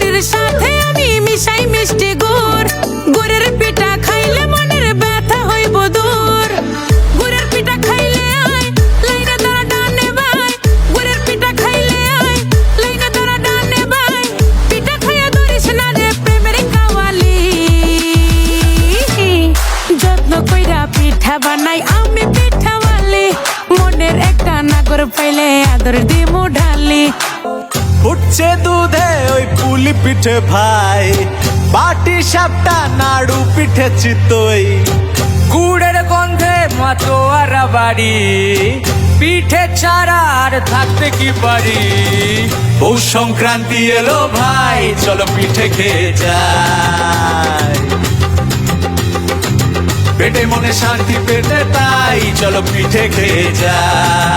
গুড়ের সাথে আমি মিশাই মিষ্টি গুড়। গুড়ের পিঠা খাইলে মনের ব্যথা হইব দূর। গুড়ের পিঠা খাইলে আয় লাইনা তারা ডানে বাই গুড়ের পিঠা খাইলে আয় লাইনা তারা ডানে বাই পিঠা খাইয়া ধরিস না রে প্রেমের কাওয়ালি। যত্ন কইরা পিঠা বানাই, আমি পিঠাওয়ালি মনের একটা নাগর পাইলে আদর দিমু ঢালি। ওই পিঠে ভাই, বাটি সাপটা নাড়ু পিঠে চিতই। গুড়ের গন্ধে মাতোয়ারা বাড়ি, পিঠে ছাড়া আর থাকতে কি পারি পৌষ সংক্রান্তি এলো ভাই, চলো পিঠে খেয়ে যাই। পেটে মনে শান্তি পেতে তাই, চলো পিঠে খেয়ে যাই।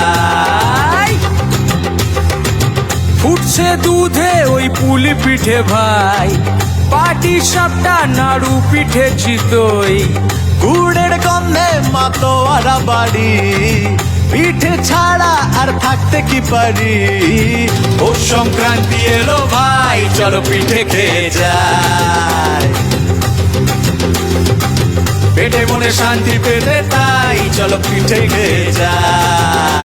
ফুটছে দুধে ওই পুলি পিঠে ভাই। পাটি সাপটা নাড়ু পিঠে চিতই। গুড়ের গন্ধে মাতোয়ারা বাড়ি। পিঠে ছাড়া আর থাকতে কি পারি? ও সংক্রান্তি এলো ভাই, চলো পিঠে খেয়ে যাই। পেটে মনে শান্তি পেতে তাই, চলো পিঠে খেয়ে যাই।